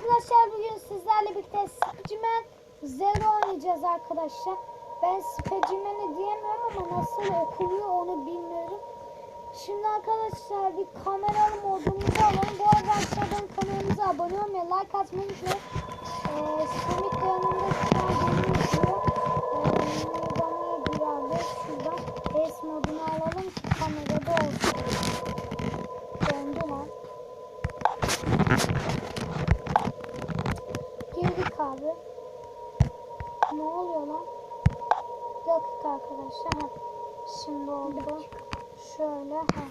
arkadaşlar bugün sizlerle birlikte Specimen Zero oynayacağız arkadaşlar. Ben Specimen'i diyemiyorum ama nasıl okuluyor onu bilmiyorum. Şimdi arkadaşlar bir kameralı modumuzu alalım. Bu arada aşağıdan kanalımıza abone olmayı, like atmayı unutmayın. Ee, Semih de yanımda şu an beni izliyor. Ee, bana girerdi. Şuradan S modunu alalım ki kamerada olsun. Dondu lan. Girdik abi. Ne oluyor lan? Bir dakika arkadaşlar. Ha. Şimdi oldu. Şöyle. Ha.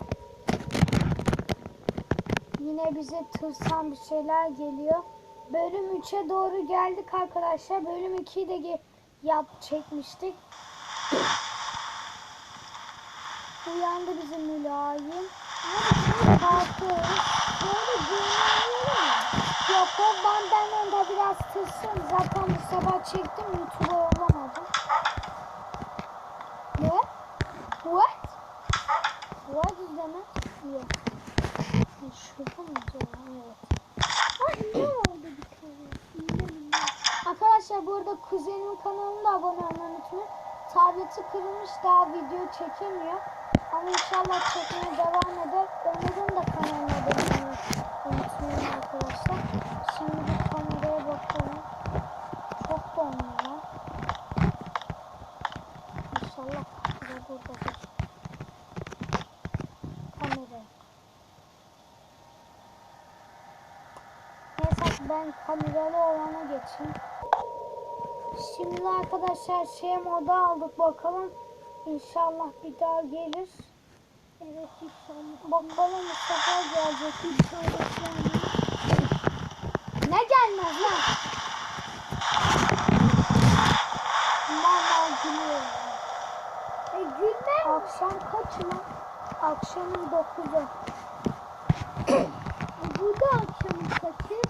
Yine bize tırsan bir şeyler geliyor. Bölüm 3'e doğru geldik arkadaşlar. Bölüm 2'yi de yap çekmiştik. Uyandı bizim mülayim. Kalkıyoruz. Böyle giyinemiyorum ya. Yok o benden de biraz tırsın. Zaten bu sabah çektim. YouTube'a olamadım. Ne? What? İs demek? Yok. Şurada mı? Evet. Ay ne oldu? Arkadaşlar bu arada kuzenimin kanalına abone olmayı unutmayın. Tableti kırılmış daha video çekemiyor. Ama inşallah çekmeye devam eder. Onların da kanalına abone olmayı unutmayın arkadaşlar. Şimdi bir kameraya bakalım. Çok donuyor lan. İnşallah kamera buradadır. Kamera. Neyse ben kameralı olana geçeyim. Şimdi arkadaşlar şey moda aldık bakalım. İnşallah bir daha gelir. Evet inşallah. Bakalım sefer gelecek inşallah. Yani. Ne gelmez lan? Mal gülüyor. E gülme. Akşam kaç lan? Akşamın 9'u. Bu da akşamın kaçı?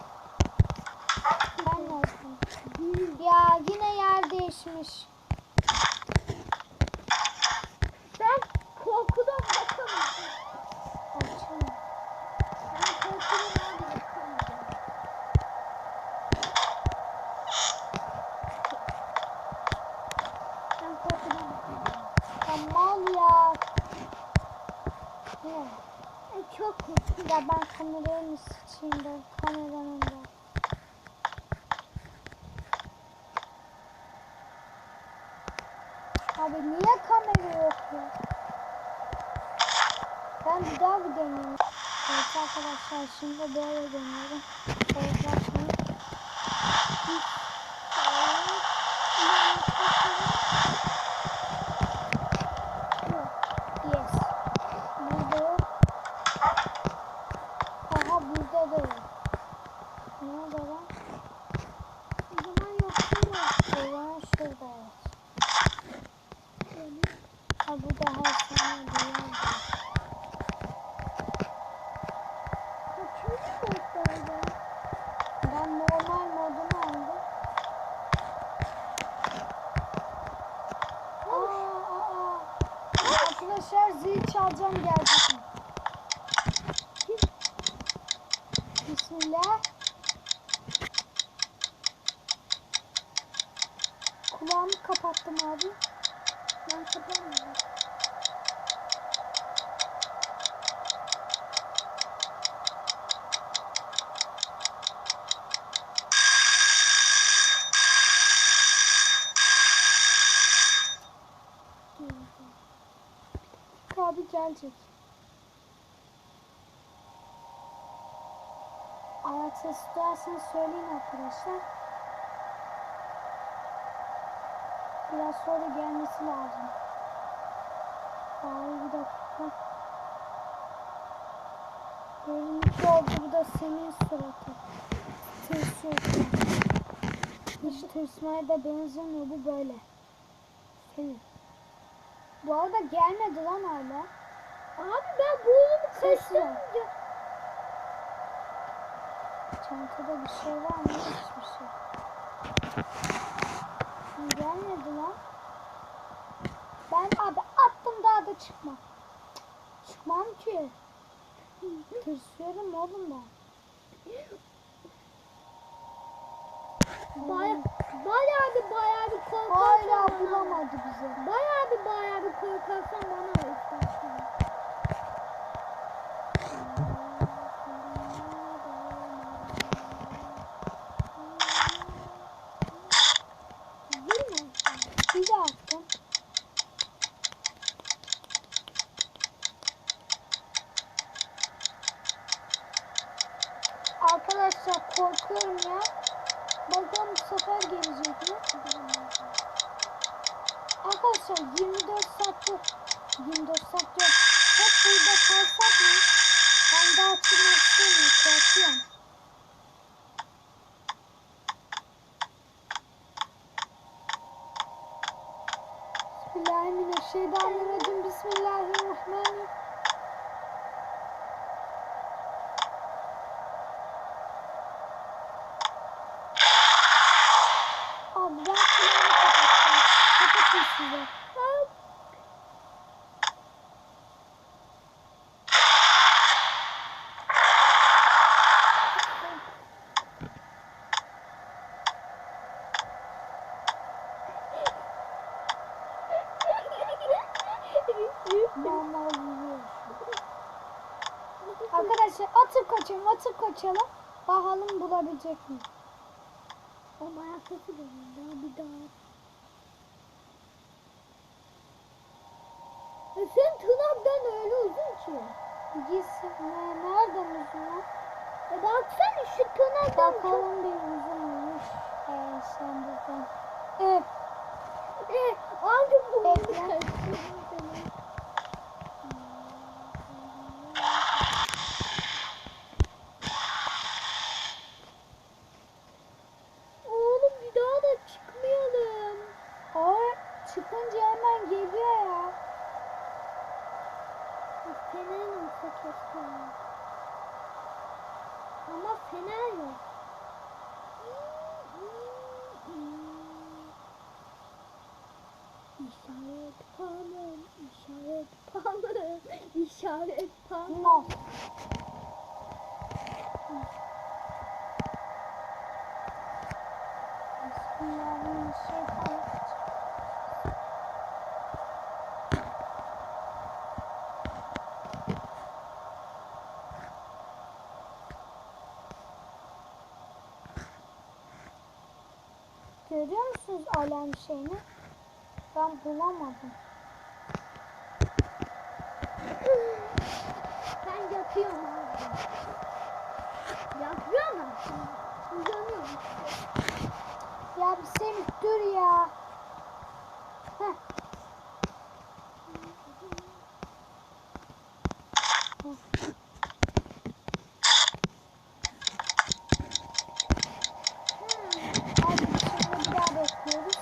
Ben nereden? Ya yine yer değişmiş. Ben korkudan bakamadım. Açın. Ben korkudan abi bakamadım. Ben korkudan bakamadım. Tamam ya. Ne? E, çok korktum. Ya ben kameraya mı sıçayım da kameranın da. Abi niye kamera yok ya? Ben bir daha bir deneyeyim. Evet arkadaşlar şimdi böyle deniyorum. Evet bakın. Yes. Burada yok. Aha burada da yok. Nerede lan? O zaman yok değil mi? O zaman şurada evet. Ha bu da her sene duyan. Kaçıncı boyuttaydı? Ben normal modunu aldım. Aa, aa, aa. Arkadaşlar zil çalacağım gelecek mi? Bismillah. Kulağımı kapattım abi. Ben kapatmıyorum. Abi gelecek. Ayak sesi duyarsanız söyleyin arkadaşlar. Biraz sonra gelmesi lazım. Abi bir dakika. Görünmüş oldu bu da senin suratı. Tırsıyorsun. Hiç tırsmaya da benzemiyor bu böyle. Senin. Bu arada gelmedi lan hala. Abi ben boğulup Sesi kaçtım. Çantada bir şey var mı? Hiçbir şey. Hı, Gelmedi lan. Ben abi attım daha da çıkma. Çıkmam ki. Tırsıyorum oğlum ben. Baya, bayağı bir bayağı bir korkarsan Hala bulamadı bizi. Bayağı bir bayağı bir korkarsan bana ver istersen. Değil mi? Bir de attım. Arkadaşlar korkuyorum ya. Bakalım bu sefer gelecek mi? Arkadaşlar 24 saat yok. 24 saat yok. Hep burada kalsak mı? Ben daha açılmak istemiyorum. Korkuyorum. Bismillahirrahmanirrahim. Bismillahirrahmanirrahim. Abi ben kulağımı kapatacağım. Kapatın size. Hop. Mama vuruyor. Arkadaşlar atıp kaçalım, atıp kaçalım. Bakalım bulabilecek mi? Ama ayak sesi geliyor. Daha bir daha. E sen tırnaktan öyle uzun ki. Gitsin. Ne, nereden uzun lan? E baksana şu tırnaktan çok. Bakalım bir uzunmuş. Ee, sen buradan. Evet. E hangi bu? Bekle. Oğlum bir daha da çıkmayalım. Aa, çıkınca hemen geliyor ya. Fener olsa keşke. İşaret palım, işaret palım, işaret palım. No. Bismillahirrahmanirrahim. Görüyor musunuz alarm şeyini? Ben bulamadım. Ben yatıyorum abi. Mu? Uyanıyorum. Ya bir Semih dur ya. Heh. Hadi şimdi bir daha bekliyoruz.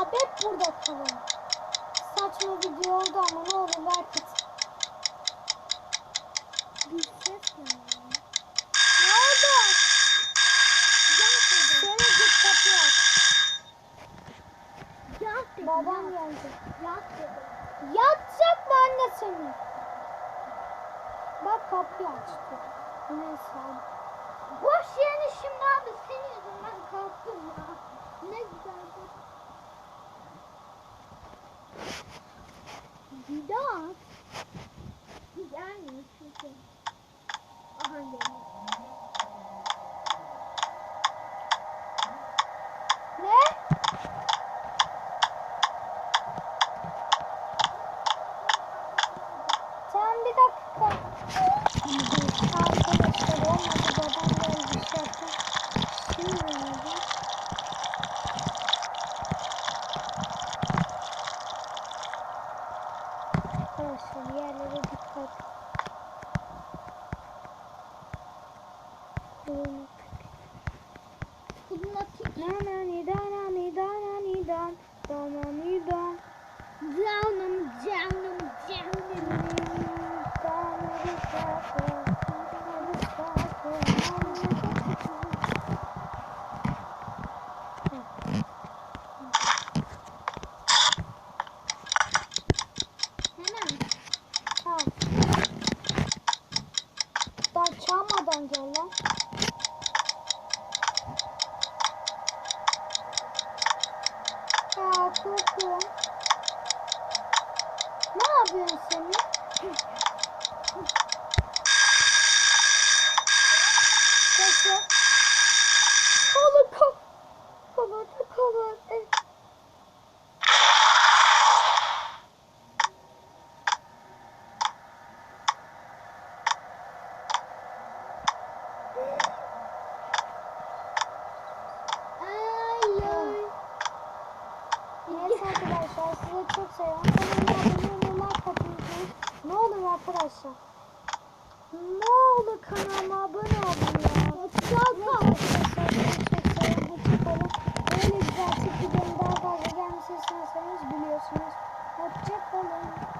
Abi hep burada kalalım. Saçma video oldu ama ne olur like it. Bir ses var. Ne oldu? Yat dedi. Kapıyı aç. Yat dedi. Babam yat. geldi. Yat dedi. Yatacak mı anne seni? Bak kapıyı açtı. Neyse abi. Boş yani şimdi abi senin yüzünden kalktım ya. Ne güzel daha. Gelmiyor çünkü. Aha geliyor. Ne? Sen bir dakika. Arkadaşlar olmadı babam geldi şaka. Şimdi olmadı. Arkadaşlar yerlere dikkat. Kuyruğunu Fırlatık. Na na ni da na ni da na ni da da na ni da Canım canım canım. da na ni da da na ni da da Hemen. Tamam. yapıyorsun seni? Kov. Kovardı kovardı. Ay ay. Neyse arkadaşlar size çok seviyorum. Kanalıma abone olmayı like lütfen. Ne olur arkadaşlar. Ne olur kanalıma abone olun ya. Seviyorum. Hoşçakalın. Böyle güzel çekimlerin daha fazla gelmesini isterseniz biliyorsunuz. Hoşçakalın.